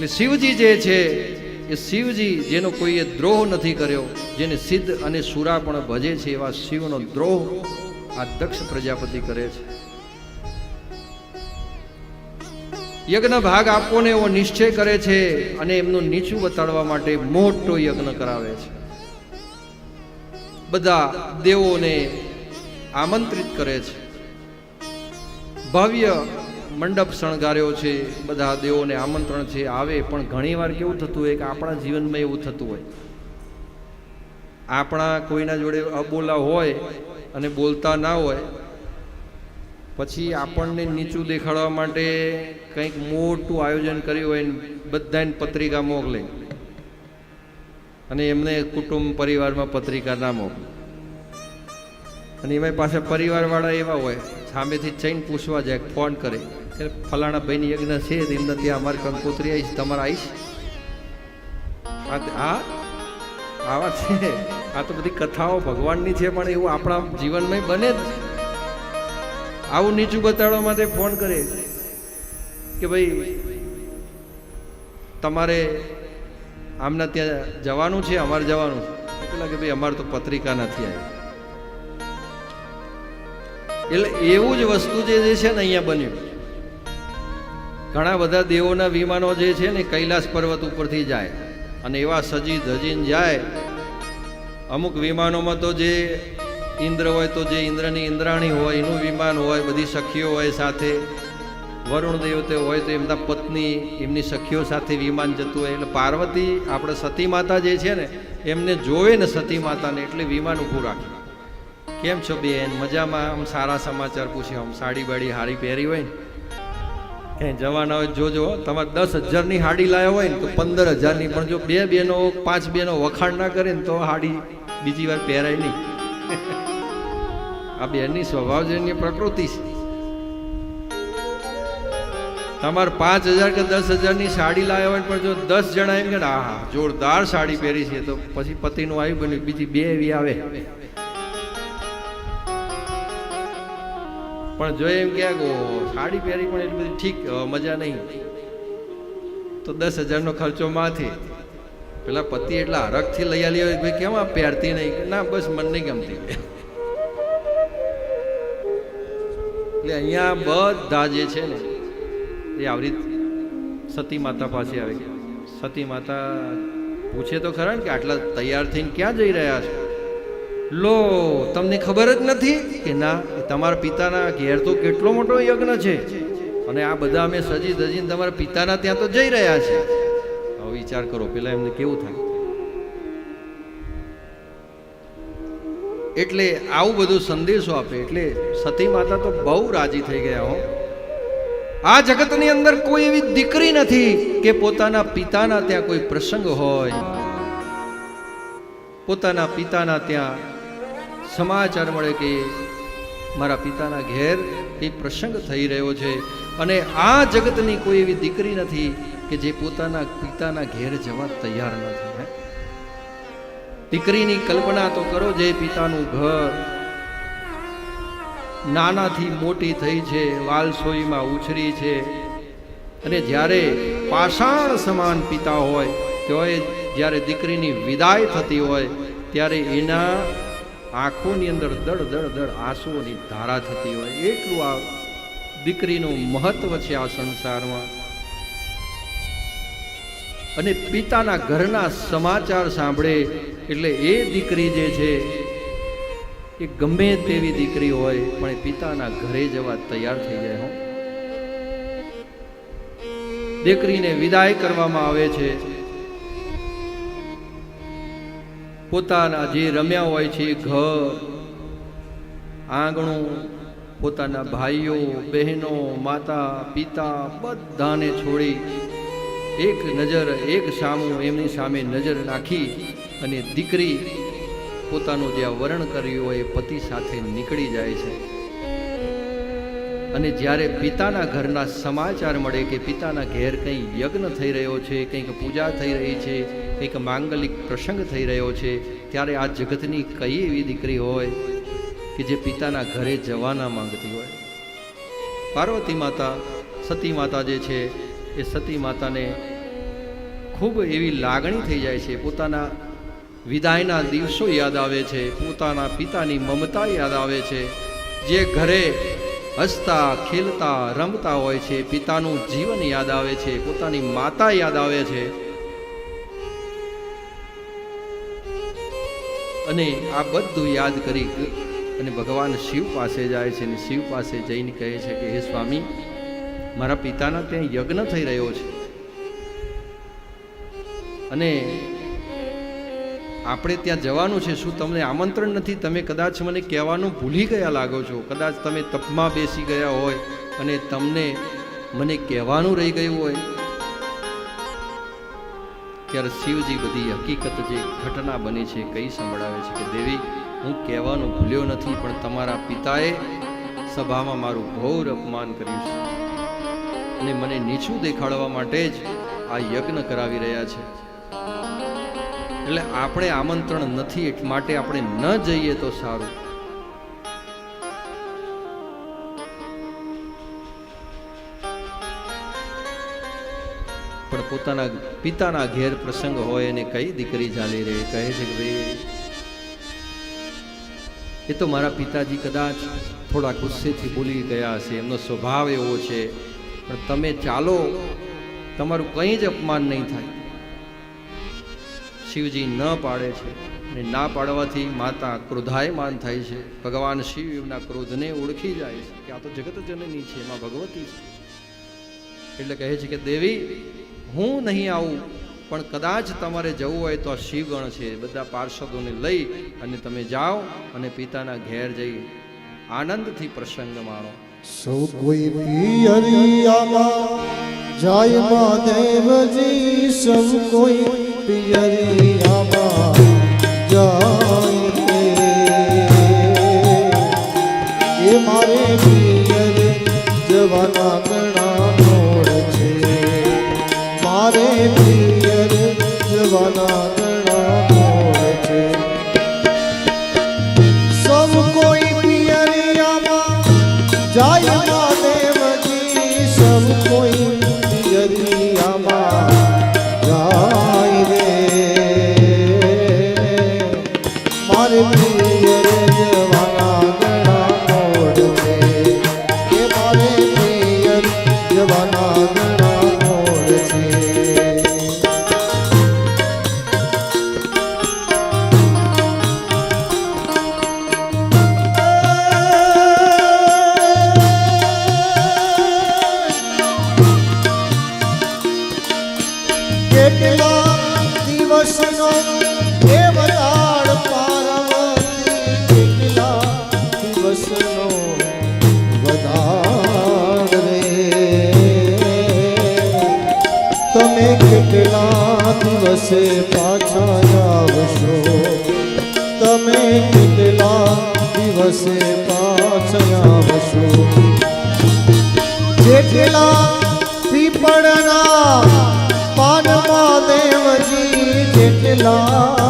એટલે શિવજી જે છે, એ શિવજી જેનો કોઈએ દ્રોહ નથી કર્યો, જેને સિદ્ધ અને સુરા પણ ભજે છે, એવા શિવનો દ્રોહ આ દક્ષ પ્રજાપતિ કરે છે. યજ્ઞ ભાગ આપવોને એવો નિશ્ચય કરે છે અને એમનું નીચું બતાડવા માટે મોટો યજ્ઞ કરાવે છે. બધા દેવોને આમંત્રિત કરે છે. ભવ્ય મંડપ શણગાર્યો છે, બધા દેવોને આમંત્રણ છે, આવે, પણ ઘણીવાર કેવું થતું હોય કે આપણા જીવનમાં એવું થતું હોય. આપણા કોઈના જોડે અબોલા હોય અને બોલતા ના હોય, પછી આપણને નીચું દેખાડવા માટે કંઈક મોટું આયોજન કર્યું હોય ને બધાને પત્રિકા મોકલે. અને એમને કુટુંબ પરિવારમાં પત્રિકા ના મોકલે. અને એમાં પાછા પરિવારવાળા એવા હોય, સામેથી જઈને પૂછવા જાય, ફોન કરે કે ફલાણા ભાઈની યજ્ઞ છે એમને ત્યાં અમારે કંકોત્રી આવીશ, તમારે આવીશ? હા આવા છે. આ તો બધી કથાઓ ભગવાનની છે, પણ એવું આપણા જીવનમાં બને જ. આવું નીચું બતાડવા માટે ફોન કરે કે ભાઈ, તમારે આમના ત્યાં જવાનું છે, અમારે જવાનું પેલા કે ભાઈ, અમારે તો પત્રિકા નથી આવી. એટલે એવું જ વસ્તુ જે છે ને અહીંયા બન્યું. ઘણા બધા દેવોના વિમાનો જે છે ને કૈલાસ પર્વત ઉપરથી જાય. અને એવા સજી ધજીને જાય. અમુક વિમાનોમાં તો જે ઇન્દ્ર હોય તો જે ઇન્દ્રની ઇન્દ્રાણી હોય, એનું વિમાન હોય, બધી સખીઓ હોય સાથે. વરુણ દેવતે હોય તો એમના પત્ની, એમની સખીઓ સાથે વિમાન જતું હોય. એટલે પાર્વતી આપણે સતી માતા જે છે ને, એમને જોવે ને સતી માતાને એટલે વિમાન ઊભું રાખે. કેમ છો બેન? મજામાં? આમ સારા સમાચાર પૂછ્યો. આમ સાડી બાડી હારી પહેરી હોય ને? ક્યાંય જવાના હોય જોજો તમારે દસ હજારની હાડી લાવ્યા હોય ને તો પંદર હજારની, પણ જો બે બેનો, પાંચ બેનો વખાણ ના કરે ને તો હાડી બીજી વાર પહેરાય નહીં. આ બેનની સ્વભાવજન્ય પ્રકૃતિ છે. તમારે પાંચ હજાર કે દસ હજારની સાડી લાવ્યા હોય પણ જો દસ જણા એમ કે હા જોરદાર સાડી પહેરી છે. તો પછી પતિનું આવ્યું બન્યું. બીજી બે એવી આવે. પણ જો એમ કે સાડી પહેરી પણ એટલી બધી ઠીક મજા નહીં. તો દસ હજારનો ખર્ચો માથે. પેલા પતિ એટલા હરખથી લઈ આલી હોય ભાઈ કેમ આ પહેરતી નહીં? ના, બસ મન નહીં ગમતી. એટલે અહીંયા બધા જે છે ને, એ આવરી સતી માતા પાસે આવે. સતી માતા પૂછે તો ખરા ને કે આટલા તૈયાર થઈને ક્યાં જઈ રહ્યા છે? લો, તમને ખબર જ નથી? કે ના તમારા પિતાના ઘેર તો કેટલો મોટો યજ્ઞ છે. અને આ બધા અમે સજી ધજીને તમારા પિતાના ત્યાં તો જઈ રહ્યા છે. હવે વિચાર કરો, પેલા એમને કેવું થાય? એટલે આવું બધું સંદેશો આપે, એટલે સતી માતા તો બહુ રાજી થઈ ગયા હો. આ જગતની અંદર કોઈ એવી દીકરી નથી કે પોતાના પિતાના ત્યાં કોઈ પ્રસંગ હોય. પોતાના પિતાના ત્યાં સમાચાર મળે કે મારા પિતાના ઘેર એ પ્રસંગ થઈ રહ્યો છે અને આ જગતની કોઈ એવી દીકરી નથી કે જે પોતાના પિતાના ઘેર જવા તૈયાર નથી? દીકરીની કલ્પના તો કરો જે પિતાનું ઘર નાનાથી મોટી થઈ છે વાલસોઈમાં ઉછરી છે અને જ્યારે પાષાણ સમાન પિતા હોય, તો જ્યારે દીકરીની વિદાય થતી હોય, ત્યારે એના આંખોની અંદર દડ દડ દળ આંસુઓની ધારા થતી હોય. એટલું આ દીકરીનું મહત્વ છે આ સંસારમાં. અને પિતાના ઘરના સમાચાર સાંભળે એટલે એ દીકરી જે છે, એ ગમે તેવી દીકરી હોય, પણ પિતાના ઘરે જવા તૈયાર થઈ જાય હો. દીકરીને વિદાય કરવામાં આવે છે. પોતાના જે રમ્યા હોય છે, ઘર, આંગણું, પોતાના ભાઈઓ, બહેનો, માતા, પિતા, બધાને છોડી એક નજર, એક સામું એમની સામે નજર નાખી અને દીકરી પોતાનું જે વરણ કર્યું હોય એ પતિ સાથે નીકળી જાય છે. અને જ્યારે પિતાના ઘરના સમાચાર મળે કે પિતાના ઘેર કંઈ યજ્ઞ થઈ રહ્યો છે, કંઈક પૂજા થઈ રહી છે કંઈક માંગલિક પ્રસંગ થઈ રહ્યો છે, ત્યારે આ જગતની કઈ એવી દીકરી હોય કે જે પિતાના ઘરે જવાના માંગતી હોય? પાર્વતી માતા, સતી માતા જે છે, એ સતી માતાને ખૂબ એવી લાગણી થઈ જાય છે. પોતાના વિદાયના દિવસો યાદ આવે છે, પોતાના પિતાની મમતા યાદ આવે છે. જે ઘરે હસતા, ખેલતા, રમતા હોય છે, પિતાનું જીવન યાદ આવે છે, પોતાની માતા યાદ આવે છે. અને આ બધું યાદ કરી અને ભગવાન શિવ પાસે જાય છે અને શિવ પાસે જઈને કહે છે કે, હે સ્વામી, મારા પિતાના ત્યાં યજ્ઞ થઈ રહ્યો છે. અને આપણે ત્યાં જવાનું છે, શું તમને આમંત્રણ નથી? તમે કદાચ મને કહેવાનું ભૂલી ગયા લાગો છો. કદાચ તમે તપમાં બેસી ગયા હોય અને તમને મને કહેવાનું રહી ગયું હોય. ત્યારે શિવજી બધી હકીકત જે ઘટના બની છે, કઈ સંભળાવે છે કે દેવી, હું કહેવાનું ભૂલ્યો નથી, પણ તમારા પિતાએ સભામાં મારું ઘોર અપમાન કર્યું છે. અને મને નીચું દેખાડવા માટે જ આ યજ્ઞ કરાવી રહ્યા છે. એટલે આપણે આમંત્રણ નથી માટે આપણે ન જઈએ તો સારું. પણ પોતાના પિતાના ઘેર પ્રસંગ હોય અને કઈ દીકરી ચાલી રહી, કહે છે કે ભાઈ, એ તો મારા પિતાજી કદાચ થોડા ગુસ્સેથી બોલી ગયા હશે, એમનો સ્વભાવ એવો છે. પણ તમે ચાલો, તમારું કંઈ જ અપમાન નહીં થાય. શિવજી ન પાડે છે અને ના પાડવાથી માતા ક્રોધાયમાન થાય છે. ભગવાન શિવ એમના ક્રોધને ઓળખી જાય છે. કે આ તો જગત જનની છે, એમાં ભગવતી છે. એટલે કહે છે કે, દેવી હું નહીં આવું, પણ કદાચ તમારે જવું હોય તો આ શિવગણ છે, બધા પાર્ષદોને લઈ અને તમે જાઓ અને પિતાના ઘેર જઈ આનંદથી પ્રસંગ માણો. સૌ કોઈ જાય મહાદેવજી સૌ કોઈ પિયરિયામાં જાય દેવજી સૌ કોઈ તમે કેટલા દિવસે પાછા આવશો? તમે કેટલા દિવસે પાછા આવશો? જેટલા પીપળના પાનમાં દેવજી જેટલા